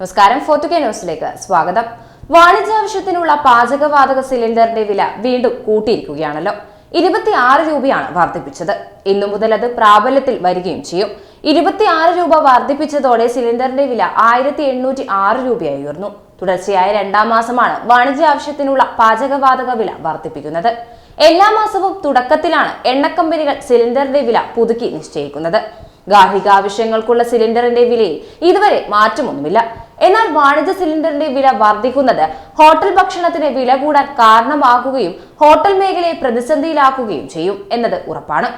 നമസ്കാരം ഫോർട്ടുകെ ന്യൂസിലേക്ക് സ്വാഗതം. വാണിജ്യാവശ്യത്തിനുള്ള പാചകവാതക സിലിണ്ടറിന്റെ വില വീണ്ടും കൂട്ടിയിരിക്കുകയാണല്ലോ. ഇരുപത്തിയാറ് രൂപയാണ് വർദ്ധിപ്പിച്ചത്. ഇന്നു മുതൽ അത് പ്രാബല്യത്തിൽ വരികയും ചെയ്യും. ഇരുപത്തിയാറ് രൂപ വർദ്ധിപ്പിച്ചതോടെ സിലിണ്ടറിന്റെ വില ആയിരത്തി എണ്ണൂറ്റി ആറ് രൂപയായി ഉയർന്നു. തുടർച്ചയായ രണ്ടാം മാസമാണ് വാണിജ്യ ആവശ്യത്തിനുള്ള പാചകവാതക വില വർദ്ധിപ്പിക്കുന്നത്. എല്ലാ മാസവും തുടക്കത്തിലാണ് എണ്ണക്കമ്പനികൾ സിലിണ്ടറിന്റെ വില പുതുക്കി നിശ്ചയിക്കുന്നത്. ഗാർഹിക ആവശ്യങ്ങൾക്കുള്ള സിലിണ്ടറിന്റെ വിലയിൽ ഇതുവരെ മാറ്റമൊന്നുമില്ല. എന്നാൽ വാണിജ്യ സിലിണ്ടറിന്റെ വില വർദ്ധിക്കുന്നത് ഹോട്ടൽ ഭക്ഷണത്തിന് വില കൂടാൻ കാരണമാകുകയും ഹോട്ടൽ മേഖലയെ പ്രതിസന്ധിയിലാക്കുകയും ചെയ്യും എന്നത് ഉറപ്പാണ്.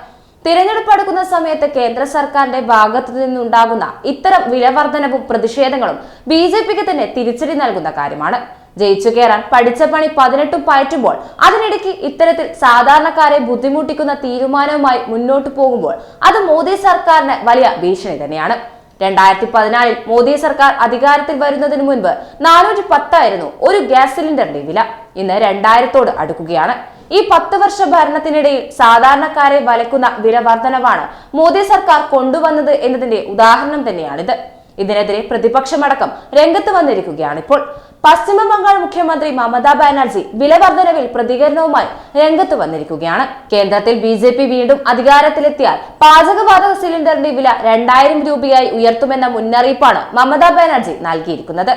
തിരഞ്ഞെടുപ്പ് അടുക്കുന്ന സമയത്ത് കേന്ദ്ര സർക്കാരിന്റെ ഭാഗത്തു നിന്നുണ്ടാകുന്ന ഇത്തരം വിലവർദ്ധനവും പ്രതിഷേധങ്ങളും ബി ജെ പിക്ക് തന്നെ തിരിച്ചടി നൽകുന്ന കാര്യമാണ്. ജയിച്ചു കയറാൻ പഠിച്ച പണി പതിനെട്ടും പയറ്റുമ്പോൾ അതിനിടയ്ക്ക് ഇത്തരത്തിൽ സാധാരണക്കാരെ ബുദ്ധിമുട്ടിക്കുന്ന തീരുമാനവുമായി മുന്നോട്ടു പോകുമ്പോൾ അത് മോദി സർക്കാരിന് വലിയ ഭീഷണി തന്നെയാണ്. രണ്ടായിരത്തി പതിനാലിൽ മോദി സർക്കാർ അധികാരത്തിൽ വരുന്നതിന് മുൻപ് നാനൂറ്റി പത്തായിരുന്നു ഒരു ഗ്യാസ് സിലിണ്ടറിന്റെ വില. ഇന്ന് രണ്ടായിരത്തോട് അടുക്കുകയാണ്. ഈ പത്ത് വർഷ ഭരണത്തിനിടയിൽ സാധാരണക്കാരെ വലക്കുന്ന വില വർധനവാണ് മോദി സർക്കാർ കൊണ്ടുവന്നത് എന്നതിന്റെ ഉദാഹരണം തന്നെയാണിത്. ഇതിനെതിരെ പ്രതിപക്ഷമടക്കം രംഗത്ത് വന്നിരിക്കുകയാണ് ഇപ്പോൾ പശ്ചിമ ബംഗാൾ മുഖ്യമന്ത്രി മമതാ ബാനർജി വിലവർധനവിൽ പ്രതികരണവുമായി രംഗത്ത് വന്നിരിക്കുകയാണ്. കേന്ദ്രത്തിൽ ബി ജെ പി വീണ്ടും അധികാരത്തിലെത്തിയാൽ പാചകവാതക സിലിണ്ടറിന്റെ വില രണ്ടായിരം രൂപയായി ഉയർത്തുമെന്ന മുന്നറിയിപ്പാണ് മമതാ ബാനർജി നൽകിയിരിക്കുന്നത്.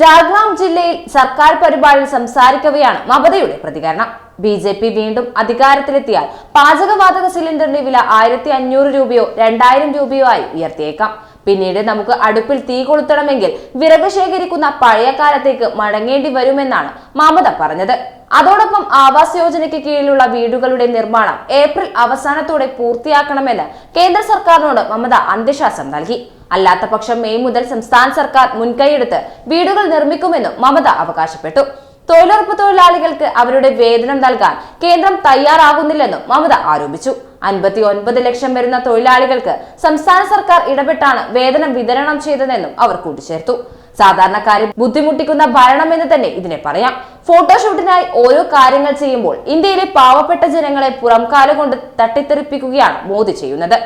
ജാർഗ്രാം ജില്ലയിൽ സർക്കാർ പരിപാടിയിൽ സംസാരിക്കവെയാണ് മമതയുടെ പ്രതികരണം. ബി ജെ പി വീണ്ടും അധികാരത്തിലെത്തിയാൽ പാചകവാതക സിലിണ്ടറിന്റെ വില ആയിരത്തി അഞ്ഞൂറ് രൂപയോ രണ്ടായിരം രൂപയോ ആയി ഉയർത്തിയേക്കാം. പിന്നീട് നമുക്ക് അടുപ്പിൽ തീ കൊളുത്തണമെങ്കിൽ വിറക് ശേഖരിക്കുന്ന പഴയ കാലത്തേക്ക് മടങ്ങേണ്ടി വരുമെന്നാണ് മമത പറഞ്ഞത്. അതോടൊപ്പം ആവാസ് യോജനയ്ക്ക് കീഴിലുള്ള വീടുകളുടെ നിർമ്മാണം ഏപ്രിൽ അവസാനത്തോടെ പൂർത്തിയാക്കണമെന്ന് കേന്ദ്ര സർക്കാരിനോട് മമത അന്ത്യശ്വാസം നൽകി. അല്ലാത്ത പക്ഷം മെയ് മുതൽ സംസ്ഥാന സർക്കാർ മുൻകൈയെടുത്ത് വീടുകൾ നിർമ്മിക്കുമെന്നും മമത അവകാശപ്പെട്ടു. തൊഴിലുറപ്പ് തൊഴിലാളികൾക്ക് അവരുടെ വേതനം നൽകാൻ കേന്ദ്രം തയ്യാറാകുന്നില്ലെന്നും മമത ആരോപിച്ചു. അൻപത്തി ഒൻപത് ലക്ഷം വരുന്ന തൊഴിലാളികൾക്ക് സംസ്ഥാന സർക്കാർ ഇടപെട്ടാണ് വേതനം വിതരണം ചെയ്തതെന്നും അവർ കൂട്ടിച്ചേർത്തു. സാധാരണക്കാരെ ബുദ്ധിമുട്ടിക്കുന്ന ഭരണം എന്ന് തന്നെ ഇതിനെ പറയാം. ഫോട്ടോഷൂട്ടിനായി ഓരോ കാര്യങ്ങൾ ചെയ്യുമ്പോൾ ഇന്ത്യയിലെ പാവപ്പെട്ട ജനങ്ങളെ പുറംകാല കൊണ്ട് തട്ടിത്തെറിപ്പിക്കുകയാണ് മോദി ചെയ്യുന്നത്.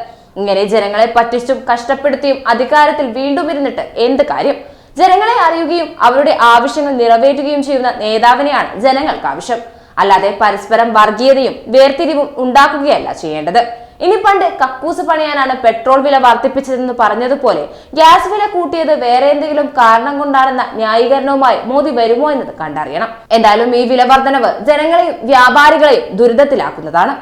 ഇങ്ങനെ ജനങ്ങളെ പറ്റിച്ചും കഷ്ടപ്പെടുത്തിയും അധികാരത്തിൽ വീണ്ടും ഇരുന്നിട്ട് എന്ത് കാര്യം? ജനങ്ങളെ അറിയുകയും അവരുടെ ആവശ്യങ്ങൾ നിറവേറ്റുകയും ചെയ്യുന്ന നേതാവിനെയാണ് ജനങ്ങൾക്ക് ആവശ്യം. അല്ലാതെ പരസ്പരം വർഗീയതയും വേർതിരിവും ഉണ്ടാക്കുകയല്ല ചെയ്യേണ്ടത്. ഇനി പണ്ട് കക്കൂസ് പണിയാനാണ് പെട്രോൾ വില വർദ്ധിപ്പിച്ചതെന്ന് പറഞ്ഞതുപോലെ ഗ്യാസ് വില കൂട്ടിയത് വേറെ എന്തെങ്കിലും കാരണം കൊണ്ടാണെന്ന ന്യായീകരണവുമായി മോദി വരുമോ എന്നത് കണ്ടറിയണം. എന്തായാലും ഈ വില വർധനവ് ജനങ്ങളെയും വ്യാപാരികളെയും ദുരിതത്തിലാക്കുന്നതാണ്.